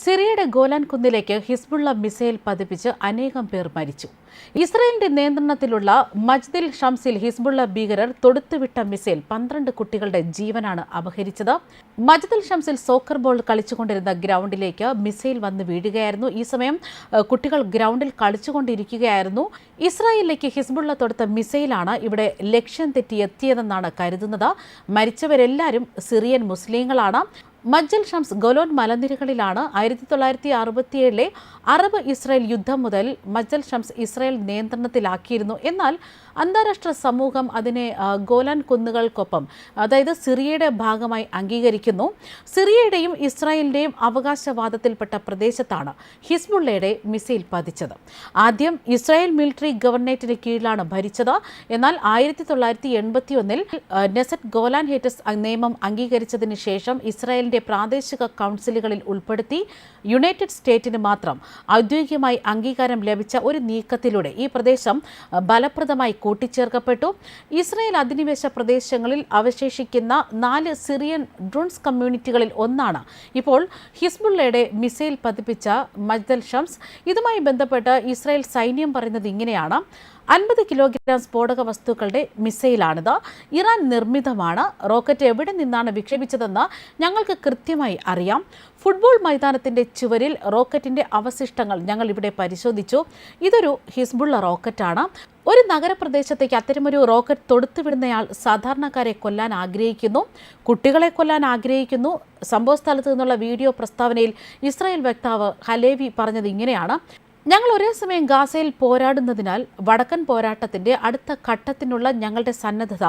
സിറിയയുടെ ഗോലാൻ കുന്നിലേക്ക് Hezbollah missile പതിപ്പിച്ച് അനേകം പേർ മരിച്ചു. ഇസ്രയേലിന്റെ നിയന്ത്രണത്തിലുള്ള മജ്ദിൽ ഷംസിൽ ഹിസ്ബുള്ള ഭീകരർ തൊടുത്തുവിട്ട മിസൈൽ പന്ത്രണ്ട് കുട്ടികളുടെ ജീവനാണ് അപഹരിച്ചത്. മജ്ദിൽ ഷംസിൽ സോക്കർ ബോൾ കളിച്ചുകൊണ്ടിരുന്ന ഗ്രൗണ്ടിലേക്ക് മിസൈൽ വന്ന് വീഴുകയായിരുന്നു. ഈ സമയം കുട്ടികൾ ഗ്രൗണ്ടിൽ കളിച്ചുകൊണ്ടിരിക്കുകയായിരുന്നു. ഇസ്രായേലിലേക്ക് ഹിസ്ബുള്ള തൊടുത്ത മിസൈലാണ് ഇവിടെ ലക്ഷ്യം തെറ്റി എത്തിയതെന്നാണ് കരുതുന്നത്. മരിച്ചവരെല്ലാവരും സിറിയൻ മുസ്ലിങ്ങളാണ്. മജ്ജൽ ഷംസ് ഗൊലോൻ മലനിരകളിലാണ് ആയിരത്തി തൊള്ളായിരത്തി അറുപത്തിയേഴിലെ അറബ് ഇസ്രായേൽ യുദ്ധം മുതൽ മജ്ജൽ ഷംസ് ഇസ്രായേൽ നിയന്ത്രണത്തിലാക്കിയിരുന്നു. എന്നാൽ അന്താരാഷ്ട്ര സമൂഹം അതിനെ ഗോലാൻ കുന്നുകൾക്കൊപ്പം അതായത് സിറിയയുടെ ഭാഗമായി അംഗീകരിക്കുന്നു. സിറിയയുടെയും ഇസ്രായേലിന്റെയും അവകാശവാദത്തിൽപ്പെട്ട പ്രദേശത്താണ് ഹിസ്ബുള്ളയുടെ മിസൈൽ പതിച്ചത്. ആദ്യം ഇസ്രായേൽ മിലിറ്ററി ഗവർണേറ്റിന് കീഴിലാണ് ഭരിച്ചത്. എന്നാൽ ആയിരത്തി തൊള്ളായിരത്തി എൺപത്തി ഒന്നിൽ നെസറ്റ് ഗോലാൻ ഹേറ്റസ് നിയമം അംഗീകരിച്ചതിന് ശേഷം ഇസ്രായേലിന്റെ പ്രാദേശിക കൗൺസിലുകളിൽ ഉൾപ്പെടുത്തി യുണൈറ്റഡ് സ്റ്റേറ്റിന് മാത്രം ഔദ്യോഗികമായി അംഗീകാരം ലഭിച്ച ഒരു നീക്കത്തിലൂടെ ഈ പ്രദേശം ഫലപ്രദമായി കൂട്ടിച്ചേർക്കപ്പെട്ടു. ഇസ്രയേൽ അധിനിവേശ പ്രദേശങ്ങളിൽ അവശേഷിക്കുന്ന നാല് സിറിയൻ ഡ്രോൺസ് കമ്മ്യൂണിറ്റികളിൽ ഒന്നാണ് ഇപ്പോൾ ഹിസ്ബുള്ളയുടെ മിസൈൽ പതിപ്പിച്ച മജ്ദൽ ഷംസ്. ഇതുമായി ബന്ധപ്പെട്ട് ഇസ്രായേൽ സൈന്യം പറയുന്നത് ഇങ്ങനെയാണ്. അൻപത് കിലോഗ്രാം സ്ഫോടക വസ്തുക്കളുടെ മിസൈലാണിത്. ഇറാൻ നിർമ്മിതമാണ്. റോക്കറ്റ് എവിടെ നിന്നാണ് വിക്ഷേപിച്ചതെന്ന് ഞങ്ങൾക്ക് കൃത്യമായി അറിയാം. ഫുട്ബോൾ മൈതാനത്തിന്റെ ചുവരിൽ റോക്കറ്റിന്റെ അവശിഷ്ടങ്ങൾ ഞങ്ങൾ ഇവിടെ പരിശോധിച്ചു. ഇതൊരു ഹിസ്ബുള്ള റോക്കറ്റാണ്. ഒരു നഗരപ്രദേശത്തേക്ക് അത്തരമൊരു റോക്കറ്റ് തൊടുത്തുവിടുന്നയാൾ സാധാരണക്കാരെ കൊല്ലാൻ ആഗ്രഹിക്കുന്നു. കുട്ടികളെ കൊല്ലാൻ ആഗ്രഹിക്കുന്നു. സംഭവസ്ഥലത്ത് നിന്നുള്ള വീഡിയോ പ്രസ്താവനയിൽ ഇസ്രായേൽ വക്താവ് ഹലേവി പറഞ്ഞത് ഇങ്ങനെയാണ്. ഞങ്ങൾ ഒരേ സമയം ഗാസയിൽ പോരാടുന്നതിനാൽ വടക്കൻ പോരാട്ടത്തിന്റെ അടുത്ത ഘട്ടത്തിനുള്ള ഞങ്ങളുടെ സന്നദ്ധത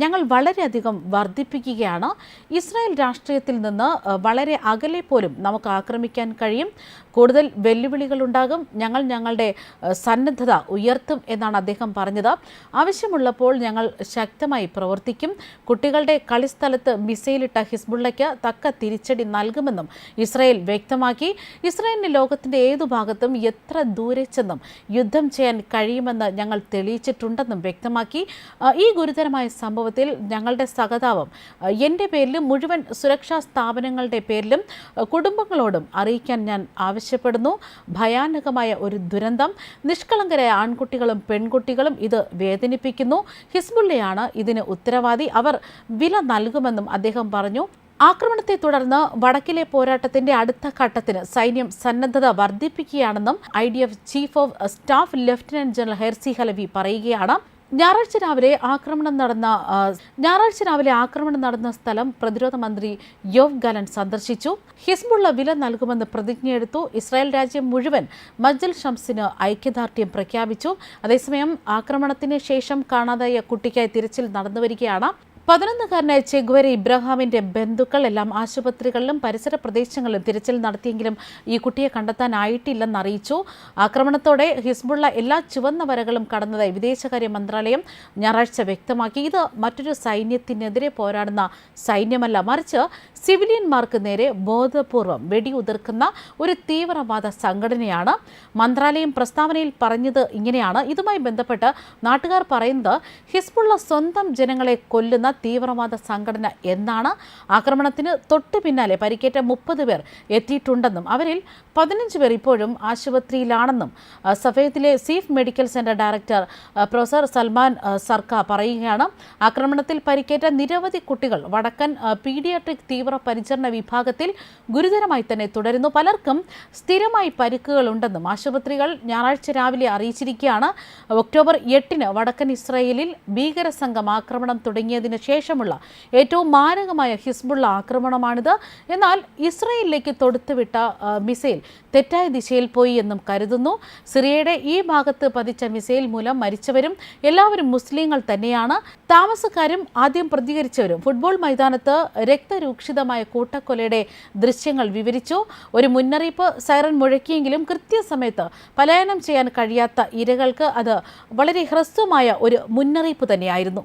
ഞങ്ങൾ വളരെയധികം വർദ്ധിപ്പിക്കുകയാണ്. ഇസ്രായേൽ രാഷ്ട്രീയത്തിൽ നിന്ന് വളരെ അകലെ പോലും നമുക്ക് ആക്രമിക്കാൻ കഴിയും. കൂടുതൽ വെല്ലുവിളികൾ ഉണ്ടാകും. ഞങ്ങൾ ഞങ്ങളുടെ സന്നദ്ധത ഉയർത്തും എന്നാണ് അദ്ദേഹം പറഞ്ഞത്. ആവശ്യമുള്ളപ്പോൾ ഞങ്ങൾ ശക്തമായി പ്രവർത്തിക്കും. കുട്ടികളുടെ കളിസ്ഥലത്ത് മിസൈലിട്ട ഹിസ്ബുള്ളയ്ക്ക് തക്ക തിരിച്ചടി നൽകുമെന്നും ഇസ്രായേൽ വ്യക്തമാക്കി. ഇസ്രായേലിന് ലോകത്തിന്റെ ഏതു ഭാഗത്തും എത്ര ദൂരെ ചെന്നും യുദ്ധം ചെയ്യാൻ കഴിയുമെന്ന് ഞങ്ങൾ തെളിയിച്ചിട്ടുണ്ടെന്നും വ്യക്തമാക്കി. ഈ ഗുരുതരമായ സംഭവത്തിൽ ഞങ്ങളുടെ സഹതാപം എന്റെ പേരിലും മുഴുവൻ സുരക്ഷാ സ്ഥാപനങ്ങളുടെ പേരിലും കുടുംബങ്ങളോടും അറിയിക്കാൻ ഞാൻ ആവശ്യപ്പെടുന്നു. ഭയാനകമായ ഒരു ദുരന്തം. നിഷ്കളങ്കരായ ആൺകുട്ടികളും പെൺകുട്ടികളും ഇത് വേദനിപ്പിക്കുന്നു. ഹിസ്ബുള്ളയാണ് ഇതിന് ഉത്തരവാദി. അവർ വില നൽകുമെന്നും അദ്ദേഹം പറഞ്ഞു. ആക്രമണത്തെ തുടർന്ന് വടക്കിലെ പോരാട്ടത്തിന്റെ അടുത്ത ഘട്ടത്തിന് സൈന്യം സന്നദ്ധത വർദ്ധിപ്പിക്കുകയാണെന്നും I D F chief of staff lieutenant general Herzi Halevi പറയുകയാണ്. ഞായറാഴ്ച രാവിലെ ആക്രമണം നടന്ന ഞായറാഴ്ച രാവിലെ ആക്രമണം നടന്ന സ്ഥലം പ്രതിരോധ മന്ത്രി യോവ് ഗലൻ സന്ദർശിച്ചു. ഹിസ്ബുള്ള വില നൽകുമെന്ന് പ്രതിജ്ഞയെടുത്തു ഇസ്രായേൽ രാജ്യം മുഴുവൻ മജ്ജൽ ഷംസിന് ഐക്യദാർഢ്യം പ്രഖ്യാപിച്ചു. അതേസമയം ആക്രമണത്തിന് ശേഷം കാണാതായ കുട്ടിക്കായി തിരച്ചിൽ നടന്നുവരികയാണ്. പതിനൊന്നുകാരനായ ചെഗുവരെ ഇബ്രാഹാമിന്റെ ബന്ധുക്കൾ എല്ലാം ആശുപത്രികളിലും പരിസര പ്രദേശങ്ങളിലും തിരച്ചിൽ നടത്തിയെങ്കിലും ഈ കുട്ടിയെ കണ്ടെത്താനായിട്ടില്ലെന്ന് അറിയിച്ചു. ആക്രമണത്തോടെ ഹിസ്ബുള്ള എല്ലാ ചുവന്ന വരകളും കടന്നതായി വിദേശകാര്യ മന്ത്രാലയം ഞായറാഴ്ച വ്യക്തമാക്കി. ഇത് മറ്റൊരു സൈന്യത്തിനെതിരെ പോരാടുന്ന സൈന്യമല്ല. മറിച്ച് സിവിലിയന്മാർക്ക് നേരെ ബോധപൂർവം വെടിയുതിർക്കുന്ന ഒരു തീവ്രവാദ സംഘടനയാണ്. മന്ത്രാലയം പ്രസ്താവനയിൽ പറഞ്ഞത് ഇങ്ങനെയാണ്. ഇതുമായി ബന്ധപ്പെട്ട് നാട്ടുകാർ പറയുന്നത് ഹിസ്ബുള്ള സ്വന്തം ജനങ്ങളെ കൊല്ലുന്ന തീവ്രവാദ സംഘടന എന്നാണ് ആക്രമണത്തിന് തൊട്ടു പിന്നാലെ പരിക്കേറ്റ മുപ്പത് പേർ എത്തിയിട്ടുണ്ടെന്നും അവരിൽ പതിനഞ്ച് പേർ ഇപ്പോഴും ആശുപത്രിയിലാണെന്നും സഫേത്തിലെ Ziv medical center director professor Salman Zarka Zarka പറയുകയാണ്. ആക്രമണത്തിൽ പരിക്കേറ്റ നിരവധി കുട്ടികൾ വടക്കൻ പീഡിയാട്രിക് തീവ്ര പരിചരണ വിഭാഗത്തിൽ ഗുരുതരമായി തന്നെ തുടരുന്നു. പലർക്കും സ്ഥിരമായി പരിക്കുകളുണ്ടെന്നും ആശുപത്രികൾ ഞായറാഴ്ച രാവിലെ അറിയിച്ചിരിക്കുകയാണ്. ഒക്ടോബർ എട്ടിന് വടക്കൻ ഇസ്രായേലിൽ ഭീകര സംഘം ആക്രമണം തുടങ്ങിയതിന് ശേഷമുള്ള ഏറ്റവും മാരകമായ ഹിസ്ബുള്ള ആക്രമണമാണിത്. എന്നാൽ ഇസ്രയേലിലേക്ക് തൊടുത്തുവിട്ട മിസൈൽ തെറ്റായ ദിശയിൽ പോയി എന്നും കരുതുന്നു. സിറിയയുടെ ഈ ഭാഗത്ത് പതിച്ച മിസൈൽ മൂലം മരിച്ചവരും എല്ലാവരും മുസ്ലിങ്ങൾ തന്നെയാണ്. താമസക്കാരും ആദ്യം പ്രതികരിച്ചവരും ഫുട്ബോൾ മൈതാനത്ത് രക്തരൂക്ഷിതമായ കൂട്ടക്കൊലയുടെ ദൃശ്യങ്ങൾ വിവരിച്ചു. ഒരു മുന്നറിയിപ്പ് സൈറൻ മുഴക്കിയെങ്കിലും കൃത്യസമയത്ത് പലായനം ചെയ്യാൻ കഴിയാത്ത ഇരകൾക്ക് അത് വളരെ ഹ്രസ്വമായ ഒരു മുന്നറിയിപ്പ് തന്നെയായിരുന്നു.